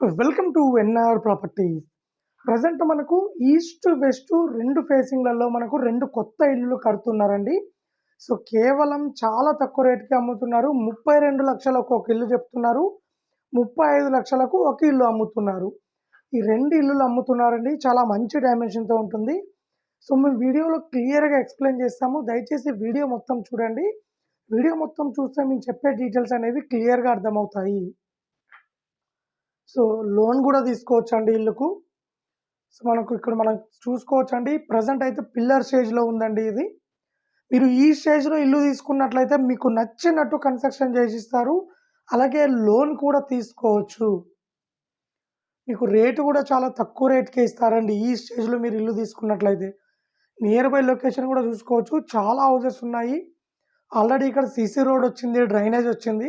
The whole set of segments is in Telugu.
Welcome to NR properties. Present మనకు ఈస్ట్ వెస్ట్ రెండు ఫేసింగ్లలో మనకు రెండు కొత్త ఇల్లులు కడుతున్నారండి. సో కేవలం చాలా తక్కువ రేటుకి అమ్ముతున్నారు. ముప్పై రెండు లక్షలకు ఒక ఇల్లు చెప్తున్నారు. ముప్పై ఐదు లక్షలకు ఒక ఇల్లు అమ్ముతున్నారు. ఈ రెండు ఇల్లులు అమ్ముతున్నారండి. చాలా మంచి డైమెన్షన్తో ఉంటుంది. సో మేము వీడియోలో క్లియర్గా ఎక్స్ప్లెయిన్ చేస్తాము. దయచేసి వీడియో మొత్తం చూడండి. వీడియో మొత్తం చూస్తే మేము చెప్పే డీటెయిల్స్ అనేవి క్లియర్గా అర్థమవుతాయి. సో లోన్ కూడా తీసుకోవచ్చు అండి ఇల్లుకు. సో మనకు ఇక్కడ మనం చూసుకోవచ్చు అండి ప్రజెంట్ అయితే పిల్లర్ స్టేజ్లో ఉందండి ఇది. మీరు ఈ స్టేజ్లో ఇల్లు తీసుకున్నట్లయితే మీకు నచ్చినట్టు కన్స్ట్రక్షన్ చేసిస్తారు. అలాగే లోన్ కూడా తీసుకోవచ్చు. మీకు రేటు కూడా చాలా తక్కువ రేట్కే ఇస్తారండి ఈ స్టేజ్లో మీరు ఇల్లు తీసుకున్నట్లయితే. నియర్ బై లొకేషన్ కూడా చూసుకోవచ్చు. చాలా హౌసెస్ ఉన్నాయి. ఆల్రెడీ ఇక్కడ సీసీ రోడ్ వచ్చింది డ్రైనేజ్ వచ్చింది.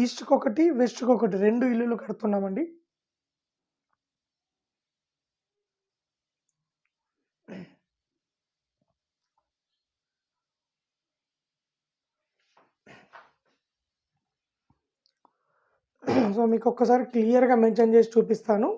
ఈస్ట్కి ఒకటి వెస్ట్కి ఒకటి రెండు ఇల్లులు కడుతున్నామండి. సో మీకు ఒక్కసారి క్లియర్గా మెన్షన్ చేసి చూపిస్తాను.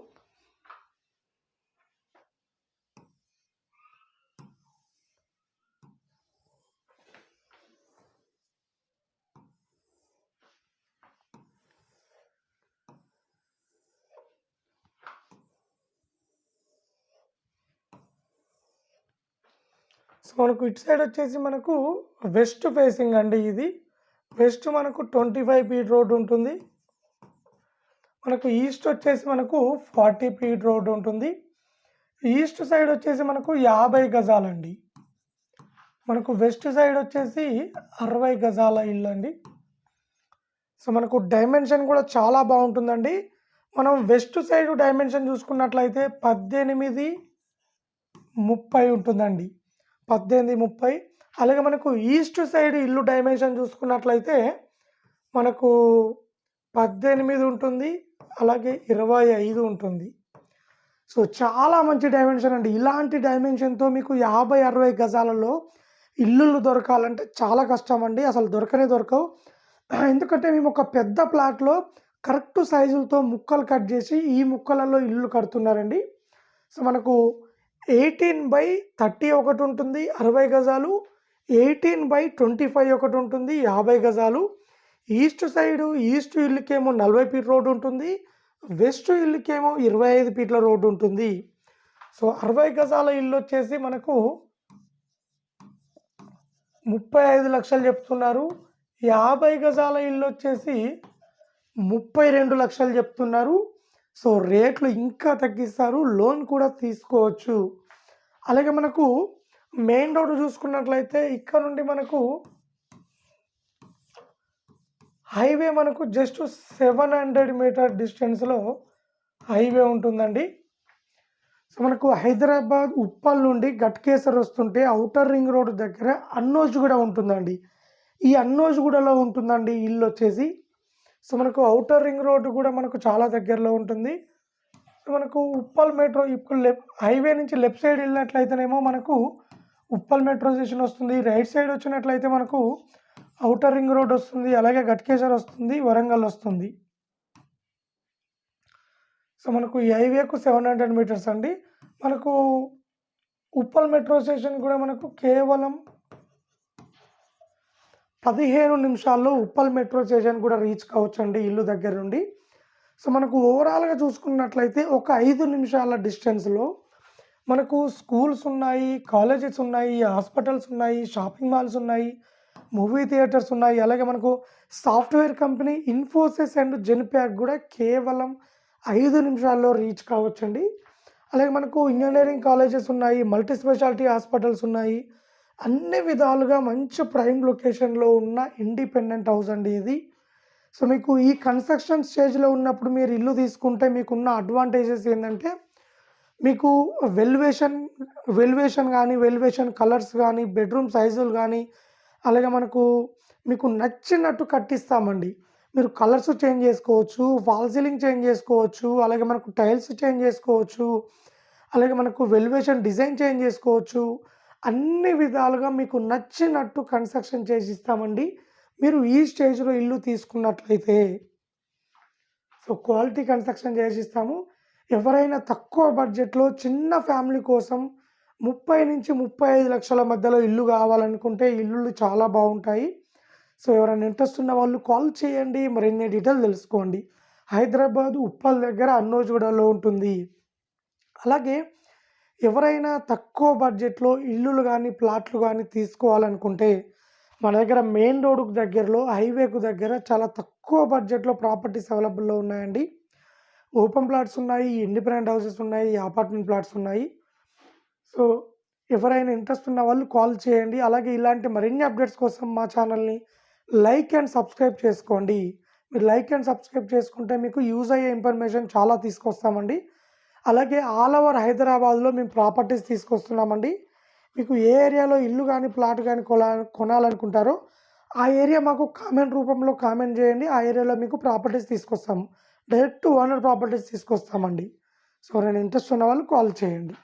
మనకు ఇటు సైడ్ వచ్చేసి మనకు వెస్ట్ ఫేసింగ్ అండి ఇది. వెస్ట్ మనకు ట్వంటీ ఫైవ్ ఫీట్ రోడ్ ఉంటుంది. మనకు ఈస్ట్ వచ్చేసి మనకు ఫార్టీ ఫీట్ రోడ్ ఉంటుంది. ఈస్ట్ సైడ్ వచ్చేసి మనకు యాభై గజాలండి. మనకు వెస్ట్ సైడ్ వచ్చేసి అరవై గజాల ఇల్లు అండి. సో మనకు డైమెన్షన్ కూడా చాలా బాగుంటుందండి. మనం వెస్ట్ సైడ్ డైమెన్షన్ చూసుకున్నట్లయితే పద్దెనిమిది ముప్పై ఉంటుందండి. పద్దెనిమిది ముప్పై. అలాగే మనకు ఈస్ట్ సైడ్ ఇల్లు డైమెన్షన్ చూసుకున్నట్లయితే మనకు పద్దెనిమిది ఉంటుంది అలాగే ఇరవై ఐదు ఉంటుంది. సో చాలా మంచి డైమెన్షన్ అండి. ఇలాంటి డైమెన్షన్తో మీకు యాభై అరవై గజాలలో ఇల్లులు దొరకాలంటే చాలా కష్టం అండి. అసలు దొరకనే దొరకవు. ఎందుకంటే మేము ఒక పెద్ద ప్లాట్లో కరెక్ట్ సైజులతో ముక్కలు కట్ చేసి ఈ ముక్కలలో ఇల్లు కడుతున్నారండి. సో మనకు ఎయిటీన్ బై థర్టీ ఒకటి ఉంటుంది అరవై గజాలు. ఎయిటీన్ బై ట్వంటీ ఫైవ్ ఒకటి ఉంటుంది యాభై గజాలు. ఈస్ట్ సైడు ఈస్ట్ ఇల్లుకేమో నలభై ఫీట్ రోడ్డు ఉంటుంది వెస్ట్ ఇల్లుకేమో ఇరవై ఐదు ఫీట్ల రోడ్డు ఉంటుంది. సో అరవై గజాల ఇల్లు వచ్చేసి మనకు ముప్పై ఐదు లక్షలు చెప్తున్నారు. యాభై గజాల ఇల్లు వచ్చేసి ముప్పై రెండు లక్షలు చెప్తున్నారు. సో రేట్లు ఇంకా తగ్గిస్తారు లోన్ కూడా తీసుకోవచ్చు. అలాగే మనకు మెయిన్ రోడ్ చూసుకున్నట్లయితే ఇక్కడ నుండి మనకు హైవే మనకు జస్ట్ సెవెన్ హండ్రెడ్ మీటర్ డిస్టెన్స్లో హైవే ఉంటుందండి. సో మనకు హైదరాబాద్ ఉప్పల్ నుండి గట్కేసర్ వస్తుంటే అవుటర్ రింగ్ రోడ్ దగ్గర అన్నోజ్ కూడా ఉంటుందండి. ఈ అన్నోజ్గూడలో ఉంటుందండి ఇల్లు వచ్చేసి. సో మనకు అవుటర్ రింగ్ రోడ్డు కూడా మనకు చాలా దగ్గరలో ఉంటుంది. సో మనకు ఉప్పల్ మెట్రో ఇప్పుడు లెఫ్ట్ హైవే నుంచి లెఫ్ట్ సైడ్ వెళ్ళినట్లయితేనేమో మనకు ఉప్పల్ మెట్రో స్టేషన్ వస్తుంది. రైట్ సైడ్ వచ్చినట్లయితే మనకు అవుటర్ రింగ్ రోడ్ వస్తుంది. అలాగే గట్కేశ్వర్ వస్తుంది వరంగల్ వస్తుంది. సో మనకు ఈ హైవేకు సెవెన్ హండ్రెడ్ మీటర్స్ అండి. మనకు ఉప్పల్ మెట్రో స్టేషన్ కూడా మనకు కేవలం పదిహేను నిమిషాల్లో ఉప్పల్ మెట్రో స్టేషన్ కూడా రీచ్ కావచ్చు అండి ఇల్లు దగ్గర నుండి. సో మనకు ఓవరాల్గా చూసుకున్నట్లయితే ఒక ఐదు నిమిషాల డిస్టెన్స్లో మనకు స్కూల్స్ ఉన్నాయి కాలేజెస్ ఉన్నాయి హాస్పిటల్స్ ఉన్నాయి షాపింగ్ మాల్స్ ఉన్నాయి మూవీ థియేటర్స్ ఉన్నాయి. అలాగే మనకు software company Infosys and Genpact కూడా కేవలం ఐదు నిమిషాల్లో రీచ్ కావచ్చండి. అలాగే మనకు ఇంజనీరింగ్ కాలేజెస్ ఉన్నాయి మల్టీ స్పెషాలిటీ హాస్పిటల్స్ ఉన్నాయి. అన్ని విధాలుగా మంచి ప్రైమ్ లొకేషన్లో ఉన్న ఇండిపెండెంట్ హౌస్ అండి ఇది. సో మీకు ఈ కన్స్ట్రక్షన్ స్టేజ్లో ఉన్నప్పుడు మీరు ఇల్లు తీసుకుంటే మీకున్న అడ్వాంటేజెస్ ఏంటంటే మీకు వెల్వేషన్ వెల్వేషన్ కానీ వెల్వేషన్ కలర్స్ కానీ బెడ్రూమ్ సైజులు కానీ అలాగే మనకు మీకు నచ్చినట్టు కట్టిస్తామండి. మీరు కలర్స్ చేంజ్ చేసుకోవచ్చు వాల్ సీలింగ్ చేంజ్ చేసుకోవచ్చు అలాగే మనకు టైల్స్ చేంజ్ చేసుకోవచ్చు అలాగే మనకు వెల్వేషన్ డిజైన్ చేంజ్ చేసుకోవచ్చు. అన్ని విధాలుగా మీకు నచ్చినట్టు కన్స్ట్రక్షన్ చేసి ఇస్తామండి మీరు ఈ స్టేజ్లో ఇల్లు తీసుకున్నట్లయితే సో క్వాలిటీ కన్స్ట్రక్షన్ చేసి ఇస్తాము ఎవరైనా తక్కువ బడ్జెట్లో చిన్న ఫ్యామిలీ కోసం ముప్పై నుంచి ముప్పై ఐదు లక్షల మధ్యలో ఇల్లు కావాలనుకుంటే ఇల్లులు చాలా బాగుంటాయి. సో ఎవరైనా ఇంట్రెస్ట్ ఉన్న వాళ్ళు కాల్ చేయండి. మరిన్ని డీటెయిల్ తెలుసుకోండి. హైదరాబాద్ ఉప్పల్ దగ్గర అన్నోజుగూడలో ఉంటుంది. అలాగే ఎవరైనా తక్కువ బడ్జెట్లో ఇల్లులు కానీ ప్లాట్లు కానీ తీసుకోవాలనుకుంటే మన దగ్గర మెయిన్ రోడ్డుకు దగ్గరలో హైవేకు దగ్గర చాలా తక్కువ బడ్జెట్లో ప్రాపర్టీస్ అవైలబుల్లో ఉన్నాయండి. ఓపెన్ ప్లాట్స్ ఉన్నాయి ఇండిపెండెంట్ హౌసెస్ ఉన్నాయి అపార్ట్మెంట్ ప్లాట్స్ ఉన్నాయి. సో ఎవరైనా ఇంట్రెస్ట్ ఉన్న వాళ్ళు కాల్ చేయండి. అలాగే ఇలాంటి మరిన్ని అప్డేట్స్ కోసం మా ఛానల్ని లైక్ అండ్ సబ్స్క్రైబ్ చేసుకోండి. మీరు లైక్ అండ్ సబ్స్క్రైబ్ చేసుకుంటే మీకు యూజ్ అయ్యే ఇన్ఫర్మేషన్ చాలా తీసుకొస్తామండి. అలాగే ఆల్ ఓవర్ హైదరాబాద్లో మేము ప్రాపర్టీస్ తీసుకొస్తున్నామండి. మీకు ఏ ఏరియాలో ఇల్లు కానీ ప్లాట్ కానీ కొలా కొనాలనుకుంటారో ఆ ఏరియా మాకు కామెంట్ రూపంలో కామెంట్ చేయండి. ఆ ఏరియాలో మీకు ప్రాపర్టీస్ తీసుకొస్తాము డైరెక్ట్ ఓనర్ ప్రాపర్టీస్ తీసుకొస్తామండి. సో నేను ఇంట్రెస్ట్ ఉన్న వాళ్ళు కాల్ చేయండి.